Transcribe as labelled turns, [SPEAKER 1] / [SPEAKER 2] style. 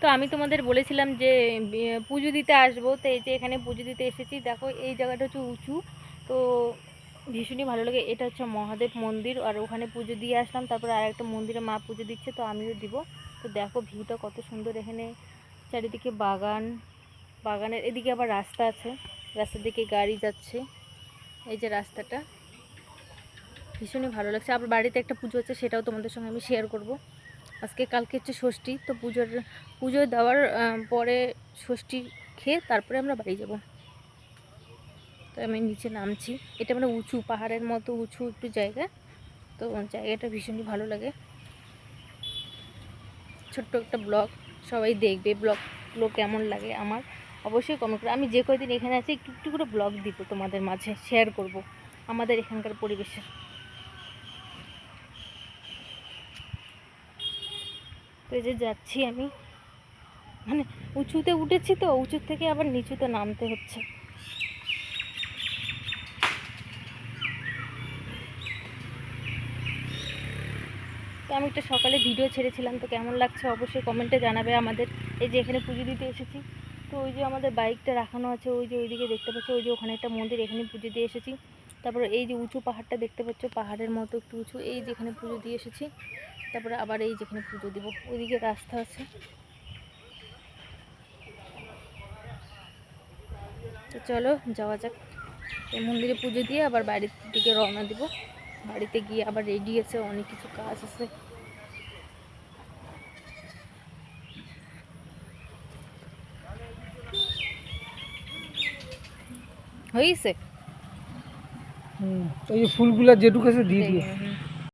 [SPEAKER 1] তো আমি তোমাদের বলেছিলাম যে পুজো দিতে আসব। তো এই যে এখানে পুজো দিতে এসেছি। দেখো, এই জায়গাটা হচ্ছে উঁচু। তো ভীষণই ভালো লাগে। এটা হচ্ছে মহাদেব মন্দির। আর ওখানে পুজো দিয়ে আসলাম। তারপরে আর একটা মন্দিরে মা পুজো দিচ্ছে, তো আমিও দিব। তো দেখো ভিউটা কত সুন্দর এখানে। চারিদিকে বাগান। বাগানের এদিকে আবার রাস্তা আছে। রাস্তার দিকে গাড়ি যাচ্ছে। এই যে রাস্তাটা। ভীষণই ভালো লাগছে। আবার বাড়িতে একটা পুজো আছে, সেটাও তোমাদের সঙ্গে আমি শেয়ার করব। আজকে কালকে হচ্ছে ষষ্ঠী, তো পুজোর, পুজো দেওয়ার পরে ষষ্ঠী খেয়ে তারপরে আমরা বাড়ি যাব। তো আমি নিচে নামছি। এটা মানে উঁচু, পাহাড়ের মতো উঁচু একটু জায়গা। তো জায়গাটা ভীষণই ভালো লাগে। ছোট্ট একটা ব্লগ, সবাই দেখবে। ব্লগগুলো কেমন লাগে আমার, অবশ্যই কমেন্ট করে। আমি যে কয়দিন এখানে আছি, একটু একটু করে ব্লগ দিব তোমাদের মাঝে শেয়ার করব। আমাদের এখানকার পরিবেশের। তো এই যে যাচ্ছি আমি। মানে উঁচুতে উঠেছি তো, উঁচুর থেকে আবার নিচুতে নামতে হচ্ছে। তো আমি একটা সকালে ভিডিও ছেড়েছিলাম, তো কেমন লাগছে অবশ্যই কমেন্টে জানাবে আমাদের। এই যে এখানে পুজো দিতে এসেছি, তো ওই যে আমাদের বাইকটা রাখানো আছে, ওই যে ওইদিকে দেখতে পাচ্ছ, ওই যে ওখানে একটা মন্দির, এখানে পুজো দিয়ে এসেছি। তারপরে এই যে উঁচু পাহাড়টা দেখতে পাচ্ছ, পাহাড়ের মতো একটু উঁচু, এই যেখানে পুজো দিয়ে এসেছি। তারপরে আবার এই যেখানে পুজো দিব ওইদিকে রাস্তা আছে। তো চলো যাওয়া যাক। এই মন্দিরে পুজো দিয়ে আবার বাড়ির দিকে রওনা দিব। বাড়িতে গিয়ে আবার রেডি আছে অনেক কিছু কাজ আছে। হয়েছে?
[SPEAKER 2] হুম ওই যে ফুলগুলা যেটুকু আছে দিয়ে
[SPEAKER 1] হুম।